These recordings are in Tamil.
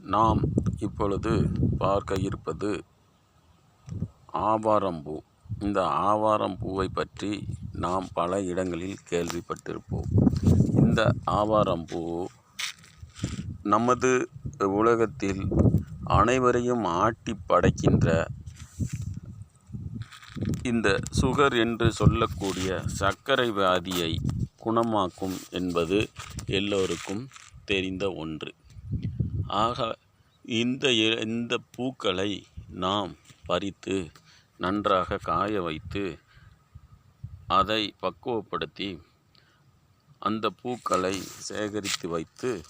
நாம் இப்பொழுது பார்க்க இருப்பது ஆவாரம்பூ. இந்த ஆவாரம்பூவை பற்றி நாம் பல இடங்களில் கேள்விப்பட்டிருப்போம். இந்த ஆவாரம்பூ நமது உலகத்தில் அனைவரையும் ஆட்டி படைக்கின்ற இந்த சுகர் என்று சொல்லக்கூடிய சர்க்கரை வியாதியை குணமாக்கும் என்பது எல்லோருக்கும் தெரிந்த ஒன்று. ஆக இந்த இந்த பூக்களை நாம் பறித்து நன்றாக காய வைத்து அதை பக்குவப்படுத்தி அந்த பூக்களை சேகரித்து வைத்து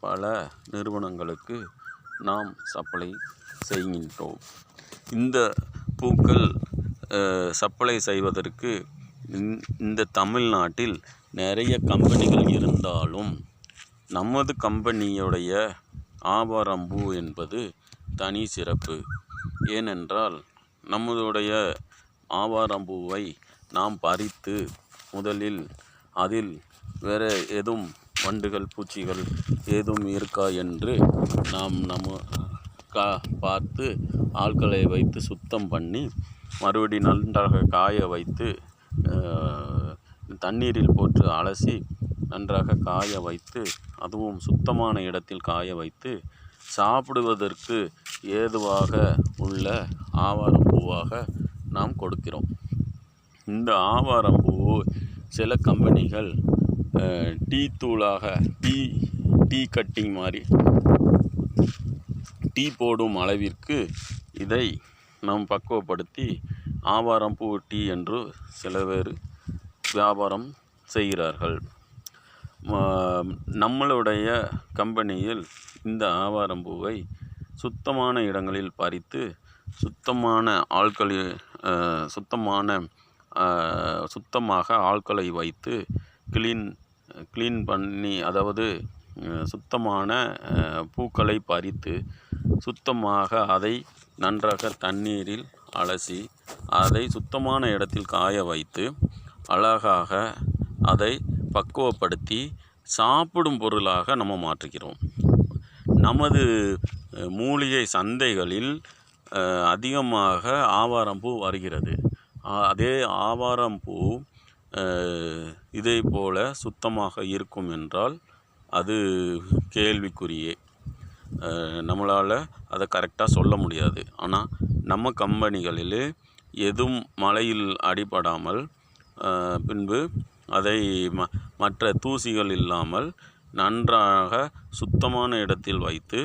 பல நிறுவனங்களுக்கு நாம் சப்ளை செய்கின்றோம். இந்த பூக்கள் சப்ளை செய்வதற்கு இந்த தமிழ்நாட்டில் நிறைய கம்பெனிகள் இருந்தாலும் நமது கம்பெனியுடைய ஆவாரம்பூ என்பது தனி சிறப்பு. ஏனென்றால் நம்மளுடைய ஆவாரம்பூவை நாம் பறித்து முதலில் அதில் வேறு எதுவும் வண்டுகள் பூச்சிகள் ஏதும் இருக்கா என்று நாம் நம்ம கா பார்த்து ஆட்களை வைத்து சுத்தம் பண்ணி மறுபடி நன்றாக காய வைத்து தண்ணீரில் போட்டு அலசி நன்றாக காய வைத்து அதுவும் சுத்தமான இடத்தில் காய வைத்து சாப்பிடுவதற்கு ஏதுவாக உள்ள ஆவாரம்பூவாக நாம் கொடுக்கிறோம். இந்த ஆவாரம்பூ சில கம்பெனிகள் டீ தூளாக டீ டீ கட்டிங் மாதிரி டீ போடும் அளவிற்கு இதை நாம் பக்குவப்படுத்தி ஆவாரம்பூ டீ என்று சில பேர் வியாபாரம் செய்கிறார்கள். நம்மளுடைய கம்பெனியில் இந்த ஆவாரம் பூவை சுத்தமான இடங்களில் பறித்து சுத்தமான ஆட்களை சுத்தமான சுத்தமாக ஆட்களை வைத்து கிளீன் கிளீன் பண்ணி அதாவது சுத்தமான பூக்களை பறித்து சுத்தமாக அதை நன்றாக தண்ணீரில் அலசி அதை சுத்தமான இடத்தில் காய வைத்து அழகாக அதை பக்குவப்படுத்தி சாப்பிடும் பொருளாக நம்ம மாற்றுகிறோம். நமது மூலிகை சந்தைகளில் அதிகமாக ஆவாரம்பூ வருகிறது. அதே ஆவாரம்பூ இதே போல் சுத்தமாக இருக்கும் என்றால் அது கேள்விக்குறியே. நம்மளால் அதை கரெக்டாக சொல்ல முடியாது. ஆனால் நம்ம கம்பெனிகளில் எதுவும் மழையில் அடிபடாமல் பின்பு அதை ம மற்ற தூசிகள் இல்லாமல் நன்றாக சுத்தமான இடத்தில் வைத்து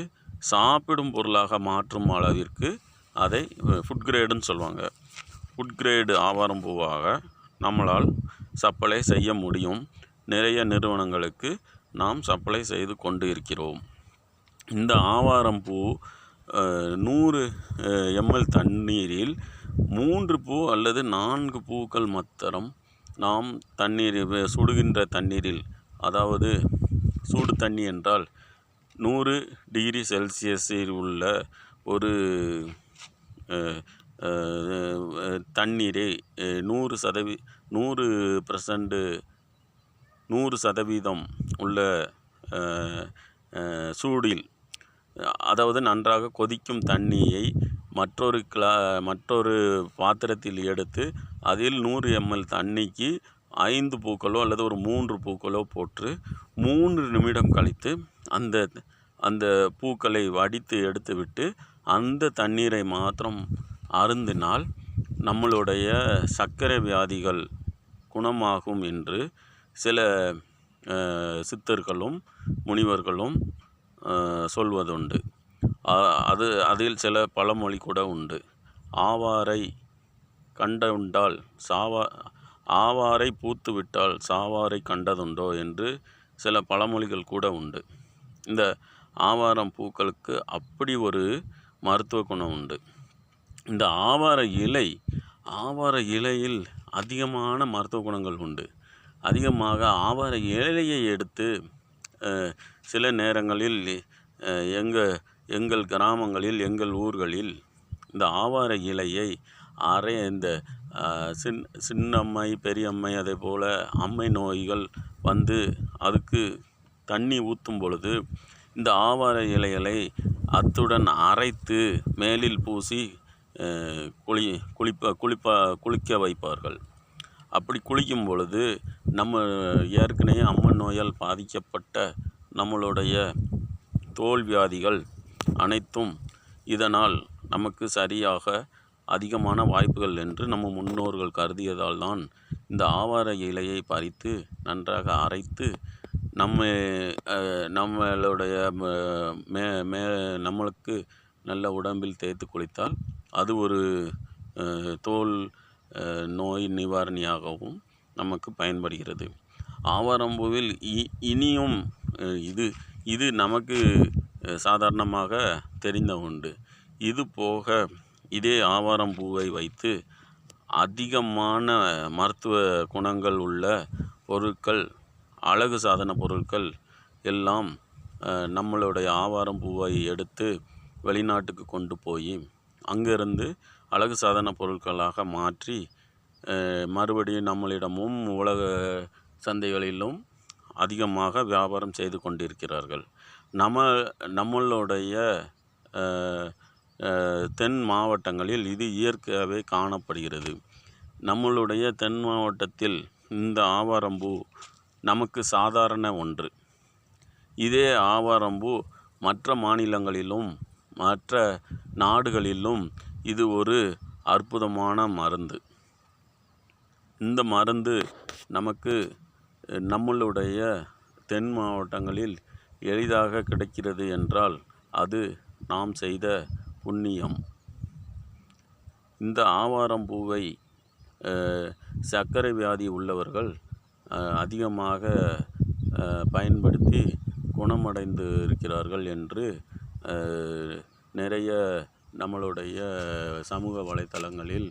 சாப்பிடும் பொருளாக மாற்றும் அளவிற்கு அதை ஃபுட் கிரேடுன்னு சொல்லுவாங்க. ஃபுட் கிரேடு ஆவாரம் பூவாக நம்மளால் சப்ளை செய்ய முடியும். நிறைய நிறுவனங்களுக்கு நாம் சப்ளை செய்து கொண்டு இருக்கிறோம். இந்த ஆவாரம் பூ நூறு எம்எல் தண்ணீரில் மூன்று பூ அல்லது நான்கு பூக்கள் மத்திரம் நாம் தண்ணீர் சுடுகின்ற தண்ணீரில் அதாவது சூடு தண்ணி என்றால் நூறு டிகிரி செல்சியஸில் உள்ள ஒரு தண்ணீரை நூறு சதவீ நூறு பர்சன்ட் நூறு சதவீதம் உள்ள சூடில் அதாவது நன்றாக கொதிக்கும் தண்ணியை மற்றொரு கிளா மற்றொரு பாத்திரத்தில் எடுத்து அதில் நூறு எம்எல் தண்ணிக்கு ஐந்து பூக்களோ அல்லது ஒரு மூன்று பூக்களோ போட்டு மூன்று நிமிடம் கழித்து அந்த அந்த பூக்களை வடித்து எடுத்துவிட்டு அந்த தண்ணீரை மாத்திரம் அருந்தினால் நம்மளுடைய சர்க்கரை வியாதிகள் குணமாகும் என்று சில சித்தர்களும் முனிவர்களும் சொல்வதுண்டு. அது அதில் சில பழமொழி கூட உண்டு. ஆவாரை கண்டுண்டால் சாவா ஆவாரை பூத்து விட்டால் சாவாரை கண்டதுண்டோ என்று சில பழமொழிகள் கூட உண்டு. இந்த ஆவாரம் பூக்களுக்கு அப்படி ஒரு மருத்துவ குணம் உண்டு. இந்த ஆவார இலை ஆவார இலையில் அதிகமான மருத்துவ குணங்கள் உண்டு. அதிகமாக ஆவார இலையை எடுத்து சில நேரங்களில் எங்கள் எங்கள் கிராமங்களில் எங்கள் ஊர்களில் இந்த ஆவார இலையை அரை இந்த சின் சின்னம்மை பெரியம்மை அதே போல் அம்மை நோய்கள் வந்து அதுக்கு தண்ணி ஊற்றும் பொழுது இந்த ஆவார இலைகளை அத்துடன் அரைத்து மேலில் பூசி குளி குளிப்ப குளிப்ப குளிக்க வைப்பார்கள். அப்படி குளிக்கும் பொழுது நம்ம ஏற்கனவே அம்மன் நோயால் பாதிக்கப்பட்ட நம்மளுடைய தோல் வியாதிகள் அனைத்தும் இதனால் நமக்கு சரியாக அதிகமான வாய்ப்புகள் என்று நம்ம முன்னோர்கள் கருதியதால் தான் இந்த ஆவார இலையை பறித்து நன்றாக அரைத்து நம்ம நம்மளுடைய மே மே நம்மளுக்கு நல்ல உடம்பில் தேய்த்து குளித்தால் அது ஒரு தோல் நோய் நிவாரணியாகவும் நமக்கு பயன்படுகிறது. ஆவாரம்பூவில் இ இனியும் இது இது நமக்கு சாதாரணமாக தெரிந்த உண்டு இது போக இதே ஆவாரம் பூவை வைத்து அதிகமான மருத்துவ குணங்கள் உள்ள பொருட்கள் அழகு சாதன பொருட்கள் எல்லாம் நம்மளுடைய ஆவாரம் பூவை எடுத்து வெளிநாட்டுக்கு கொண்டு போய் அங்கிருந்து அழகு சாதன பொருட்களாக மாற்றி மறுபடியும் நம்மளிடமும் உலக சந்தைகளிலும் அதிகமாக வியாபாரம் செய்து கொண்டிருக்கிறார்கள். நம்ம நம்மளுடைய தென் மாவட்டங்களில் இது இயற்கையாகவே காணப்படுகிறது. நம்மளுடைய தென் மாவட்டத்தில் இந்த ஆவாரம்பூ நமக்கு சாதாரண ஒன்று. இதே ஆவாரம்பூ மற்ற மாநிலங்களிலும் மற்ற நாடுகளிலும் இது ஒரு அற்புதமான மருந்து. இந்த மருந்து நமக்கு நம்மளுடைய தென் மாவட்டங்களில் எளிதாக கிடைக்கிறது என்றால் அது நாம் செய்த புண்ணியம். இந்த ஆவாரம் பூவை சர்க்கரை வியாதி உள்ளவர்கள் அதிகமாக பயன்படுத்தி குணமடைந்து இருக்கிறார்கள் என்று நிறைய நம்மளுடைய சமூக வலைத்தளங்களில்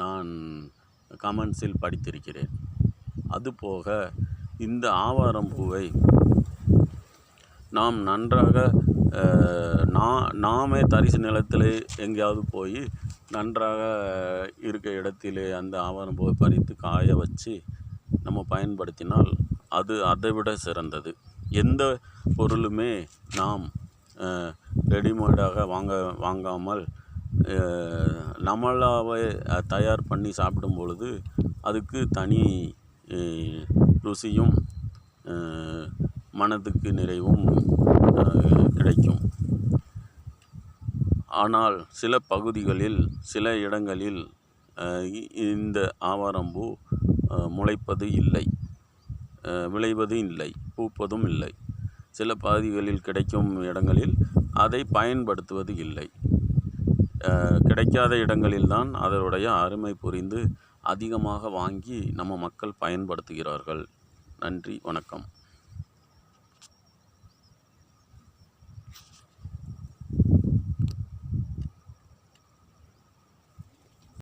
நான் கமெண்ட்ஸில் படித்திருக்கிறேன். அதுபோக இந்த ஆவாரம் பூவை நாம் நன்றாக நான் நா நாமே தரிசு நிலத்திலே எங்கேயாவது போய் நன்றாக இருக்க இடத்திலே அந்த ஆவாரம்பூவை பறித்து காய வச்சு நம்ம பயன்படுத்தினால் அது அதை விட சிறந்தது. எந்த பொருளுமே நாம் ரெடிமேடாக வாங்க வாங்காமல் நம்மளாவே தயார் பண்ணி சாப்பிடும் பொழுது அதுக்கு தனி ருசியும் மனதுக்கு நிறைவும் கிடைக்கும். ஆனால் சில பகுதிகளில் சில இடங்களில் இ- இந்த ஆவாரம்பூ முளைப்பது இல்லை. விளைவது இல்லை பூப்பதும் இல்லை. சில பகுதிகளில் கிடைக்கும் இடங்களில் அதை பயன்படுத்துவது இல்லை. கிடைக்காத இடங்களில்தான் அதனுடைய அருமை புரிந்து அதிகமாக வாங்கி நம்ம மக்கள் பயன்படுத்துகிறார்கள். நன்றி வணக்கம்.